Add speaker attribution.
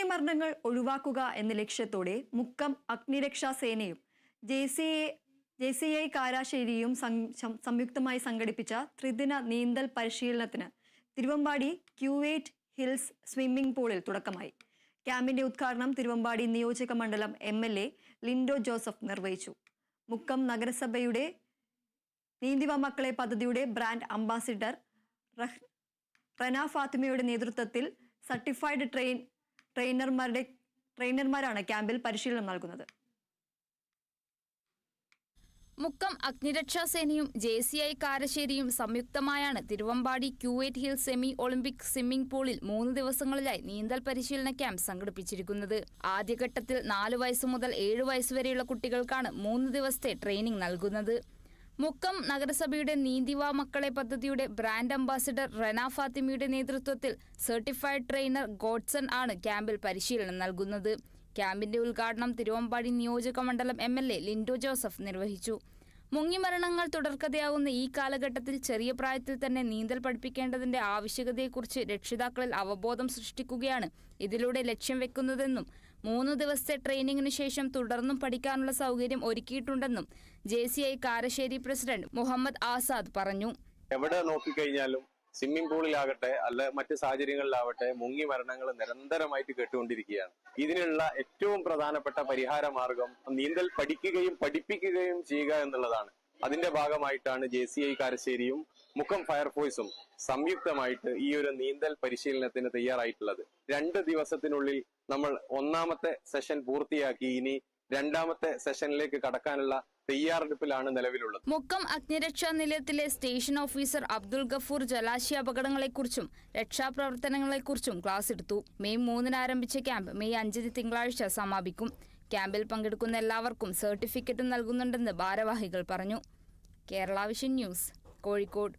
Speaker 1: മുങ്ങിമരണങ്ങൾ ഒഴിവാക്കുക എന്ന ലക്ഷ്യത്തോടെ മുക്കം അഗ്നിരക്ഷാ സേനയും ജെ സി ജെ സം- സംയുക്തമായി സംഘടിപ്പിച്ച ത്രിദിന നീന്തൽ പരിശീലനത്തിന് തിരുവമ്പാടി ക്യൂവേറ്റ് ഹിൽസ് സ്വിമ്മിംഗ് പൂളിൽ തുടക്കമായി. ക്യാമ്പിന്റെ ഉദ്ഘാടനം തിരുവമ്പാടി നിയോജക മണ്ഡലം M L A Lindo Joseph നിർവഹിച്ചു. മുക്കം നഗരസഭയുടെ നീന്തിവ മക്കളെ പദ്ധതിയുടെ ബ്രാൻഡ് അംബാസിഡർ റഹ്- റന ഫാത്തിമയുടെ നേതൃത്വത്തിൽ സർട്ടിഫൈഡ് ട്രെയിൻ ട്രെയിനർമാരുടെ ട്രെയിനർമാരാണ് ക്യാമ്പിൽ പരിശീലനം നൽകുന്നത്.
Speaker 2: മുക്കം അഗ്നിരക്ഷാ സേനയും ജെ സി ഐ കാരശ്ശേരിയും സംയുക്തമായാണ് തിരുവമ്പാടി ക്യൂവേറ്റ് ഹിൽ സെമി ഒളിമ്പിക് സ്വിമ്മിംഗ് പൂളിൽ മൂന്ന് ദിവസങ്ങളിലായി നീന്തൽ പരിശീലന ക്യാമ്പ് സംഘടിപ്പിച്ചിരിക്കുന്നത്. ആദ്യഘട്ടത്തിൽ നാല് വയസ്സ് മുതൽ ഏഴ് വയസ്സുവരെയുള്ള കുട്ടികൾക്കാണ് മൂന്ന് ദിവസത്തെ ട്രെയിനിംഗ് നൽകുന്നത്. മുക്കം നഗരസഭയുടെ നീന്തിവ മക്കളെ പദ്ധതിയുടെ ബ്രാൻഡ് അംബാസിഡർ റെന ഫാത്തിമിയുടെ നേതൃത്വത്തിൽ സർട്ടിഫൈഡ് ട്രെയിനർ ഗോഡ്സൺ ആണ് ക്യാമ്പിൽ പരിശീലനം നൽകുന്നത്. ക്യാമ്പിന്റെ ഉദ്ഘാടനം തിരുവമ്പാടി നിയോജക മണ്ഡലം M L A Lindo Joseph നിർവഹിച്ചു. മുങ്ങിമരണങ്ങൾ തുടർക്കഥയാകുന്ന ഈ കാലഘട്ടത്തിൽ ചെറിയ പ്രായത്തിൽ തന്നെ നീന്തൽ പഠിപ്പിക്കേണ്ടതിന്റെ ആവശ്യകതയെക്കുറിച്ച് രക്ഷിതാക്കളിൽ അവബോധം സൃഷ്ടിക്കുകയാണ് ഇതിലൂടെ ലക്ഷ്യം വെക്കുന്നതെന്നും മൂന്ന് ദിവസത്തെ ട്രെയിനിങ്ങിനു ശേഷം തുടർന്നും പഠിക്കാനുള്ള സൗകര്യം ഒരുക്കിയിട്ടുണ്ടെന്നും J C I Karassery president Muhammad Azad പറഞ്ഞു.
Speaker 3: എവിടെ നോക്കിക്കഴിഞ്ഞാലും സ്വിമ്മിംഗ് പൂളിലാകട്ടെ അല്ല മറ്റ് സാഹചര്യങ്ങളിലാവട്ടെ മുങ്ങി മരണങ്ങൾ നിരന്തരമായിട്ട് കേട്ടുകൊണ്ടിരിക്കുകയാണ്. ഇതിനുള്ള ഏറ്റവും പ്രധാനപ്പെട്ട പരിഹാര മാർഗം നീന്തൽ പഠിക്കുകയും പഠിപ്പിക്കുകയും ചെയ്യുക എന്നുള്ളതാണ്. അതിന്റെ ഭാഗമായിട്ടാണ് ജെ സി ഐ കാരശ്ശേരിയും മുഖം ഫയർഫോഴ്സും സംയുക്തമായിട്ട് ഈ ഒരു നീന്തൽ പരിശീലനത്തിന് തയ്യാറായിട്ടുള്ളത്. രണ്ട് ദിവസത്തിനുള്ളിൽ നമ്മൾ ഒന്നാമത്തെ സെഷൻ പൂർത്തിയാക്കി ഇനി രണ്ടാമത്തെ സെഷനിലേക്ക് കടക്കാനുള്ള തയ്യാറെടുപ്പിലാണ് നിലവിലുള്ളത്.
Speaker 2: മുക്കം അഗ്നിരക്ഷാ നിലയത്തിലെ സ്റ്റേഷൻ ഓഫീസർ അബ്ദുൾ ഗഫൂർ ജലാശയ അപകടങ്ങളെക്കുറിച്ചും രക്ഷാപ്രവർത്തനങ്ങളെക്കുറിച്ചും ക്ലാസ് എടുത്തു. മെയ് മൂന്നിന് ആരംഭിച്ച ക്യാമ്പ് മെയ് അഞ്ചിന് തിങ്കളാഴ്ച സമാപിക്കും. ക്യാമ്പിൽ പങ്കെടുക്കുന്ന എല്ലാവർക്കും സർട്ടിഫിക്കറ്റും നൽകുന്നുണ്ടെന്ന് ഭാരവാഹികൾ പറഞ്ഞു. Kerala Vision News Kozhikode.